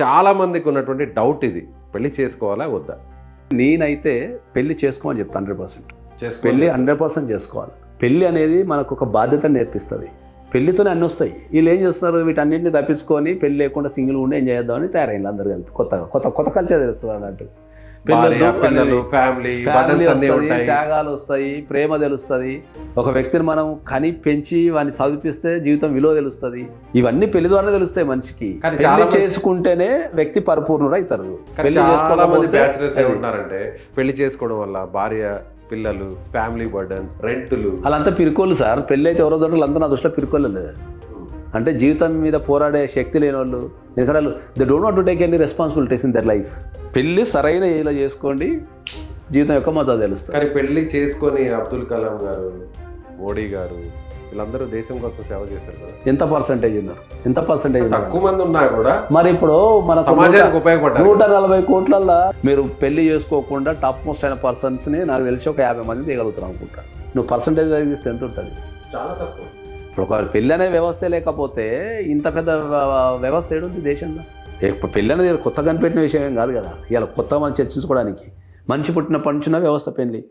చాలా మందికి ఉన్నటువంటి డౌట్ ఇది. పెళ్ళి చేసుకోవాలా వద్దా? నేనైతే పెళ్ళి చేసుకోమని చెప్తాను హండ్రెడ్ పర్సెంట్. పెళ్ళి హండ్రెడ్ పర్సెంట్ చేసుకోవాలి. పెళ్ళి అనేది మనకు ఒక బాధ్యత నేర్పిస్తుంది. పెళ్ళితోనే అన్నీ వస్తాయి. వీళ్ళు ఏం చేస్తున్నారు? వీటన్నింటిని తప్పించుకొని పెళ్ళి లేకుండా సింగిల్ ఉండి ఎంజాయ్ చేద్దామని తయారైంది అందరు కలిపి. కొత్తగా కొత్త కొత్త కల్చర్ తెలుస్తుంది అన్నట్టు పిల్లలు ఫ్యామిలీ త్యాగాలు వస్తాయి ప్రేమ తెలుస్తుంది. ఒక వ్యక్తిని మనం కని పెంచి వాడిని చదివిపిస్తే జీవితం విలువ తెలుస్తుంది. ఇవన్నీ పెళ్ళి ద్వారా తెలుస్తాయి మనిషికి. చాలా చేసుకుంటేనే వ్యక్తి పరిపూర్ణుడు అవుతారు చాలా మంది బ్యాచులర్స్. ఏమంటున్నారంటే పెళ్ళి చేసుకోవడం వల్ల భార్య పిల్లలు ఫ్యామిలీ బర్డన్స్ రెంట్లు. వాళ్ళంతా పిరుకోళ్ళు సార్. పెళ్ళి అయితే ఎవరో దొరకలు అంతా నా దృష్టిలో పిరుకోలేదు అంటే జీవితం మీద పోరాడే శక్తి లేని వాళ్ళు ఎందుకంటే they don't want to take any responsibilities in their life పెళ్ళి సరైన ఏలో చేసుకోండి? జీవితం యొక్క మద్దతు తెలుస్తుంది. కానీ పెళ్ళి చేసుకొని అబ్దుల్ కలాం గారు మోడీ గారు వీళ్ళందరూ దేశం కోసం సేవ చేశారు కదా. ఎంత పర్సంటేజ్ ఉన్నారు? ఎంత పర్సంటేజ్ ఉన్నారు? తక్కువ మంది ఉన్నా కూడా మరి ఇప్పుడు మన సమాజానికి ఉపయోగపడ్డారు. నూట నలభై కోట్లల్లో మీరు పెళ్ళి చేసుకోకుండా టాప్ మోస్ట్ అయిన పర్సన్స్ని నాకు తెలిసి ఒక యాభై మంది తీయగలుగుతారు అనుకుంటా. నువ్వు పర్సంటేజ్ తీస్తే ఎంత ఉంటుంది? చాలా తక్కువ. ఇప్పుడు ఒక పెళ్ళి అనే వ్యవస్థ లేకపోతే ఇంత పెద్ద వ్యవస్థ ఏడుంది దేశంలో? పెళ్ళి అనేది కొత్త కనిపెట్టిన విషయం ఏం కాదు కదా. ఇలా కొత్త మనం చర్చించుకోవడానికి. మనిషి పుట్టిన పంచున వ్యవస్థ పెళ్ళి.